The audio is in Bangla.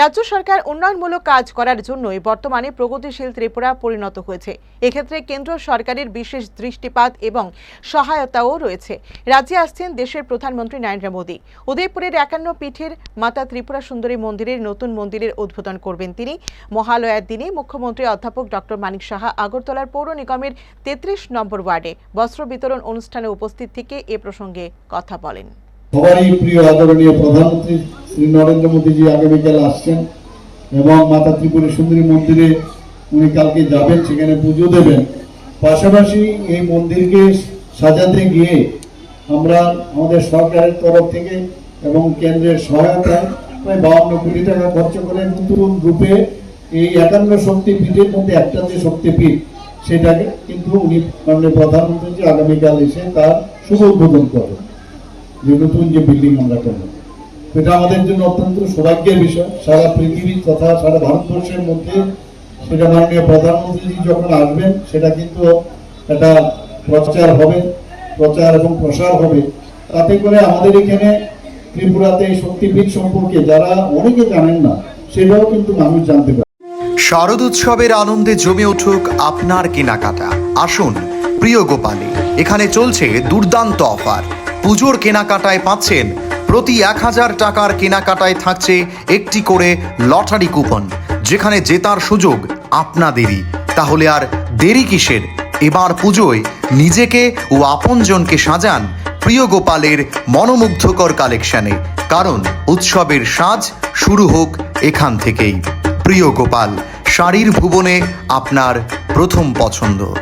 রাজ্য সরকার উন্নয়নমূলক কাজ করার জন্যই বর্তমানে প্রগতিশীল ত্রিপুরা পরিণত হয়েছে। এক্ষেত্রে কেন্দ্র সরকারের বিশেষ দৃষ্টিপাত এবং সহায়তাও রয়েছে। রাজ্যে আসছেন দেশের প্রধানমন্ত্রী নরেন্দ্র মোদী। উদয়পুরের একান্ন পীঠের মাতা ত্রিপুরা সুন্দরী মন্দিরের নতুন মন্দিরের উদ্বোধন করবেন তিনি। মহালয়ার দিনে মুখ্যমন্ত্রী অধ্যাপক ডক্টর মানিক সাহা আগরতলার পৌর নিগমের তেত্রিশ নম্বর ওয়ার্ডে বস্ত্র বিতরণ অনুষ্ঠানে উপস্থিত থেকে এ প্রসঙ্গে কথা বলেন। সবারই প্রিয় আদরণীয় প্রধানমন্ত্রী শ্রী নরেন্দ্র মোদীজি আগামীকাল আসছেন এবং মাতা ত্রিপুরা সুন্দরী মন্দিরে উনি কালকে যাবেন, সেখানে পুজো দেবেন। পাশাপাশি এই মন্দিরকে সাজাতে গিয়ে আমরা আমাদের সরকারের তরফ থেকে এবং কেন্দ্রের সহায়তায় প্রায় বাউন্ন কোটি টাকা খরচ করে নতুন রূপে এই একান্ন শক্তিপীঠের মধ্যে একটা যে শক্তিপীঠ, সেটাকে কিন্তু উনি মাননীয় প্রধানমন্ত্রী আগামীকাল এসে তার শুভ উদ্বোধন করবেন। যে নতুন যে বিল্ডিং আমরা করব। এটা আমাদের জন্য অত্যন্ত সৌভাগ্যের বিষয়। সারা পৃথিবী তথা সারা ভারতবর্ষের মধ্যে সেটা মাননীয় প্রধানমন্ত্রী যখন আসবেন, সেটা কিন্তু একটা প্রচার হবে, প্রচার এবং প্রসার হবে। তাতে করে আমাদের এখানে ত্রিপুরাতে এই শক্তিপীঠ সম্পর্কে যারা অনেকে জানেন না, সেটাও কিন্তু মানুষ জানতে পারে। শারদ উৎসবের আনন্দে জমে উঠুক আপনার কেনাকাটা। আসুন, প্রিয় গোপালে, এখানে চলছে দুর্দান্ত অফার। পুজোর কেনাকাটায় পাচ্ছেন প্রতি এক হাজার টাকার কেনাকাটায় থাকছে একটি করে লটারি কুপন। যেখানে জেতার সুযোগ আপনাদেরই। তাহলে আর দেরি কিসের? এবার পুজোয় নিজেকে ও আপনজনকে সাজান প্রিয় গোপালের মনোমুগ্ধকর কালেকশনে। কারণ উৎসবের সাজ শুরু হোক এখান থেকেই। প্রিয় গোপাল, শাড়ির ভুবনে আপনার প্রথম পছন্দ।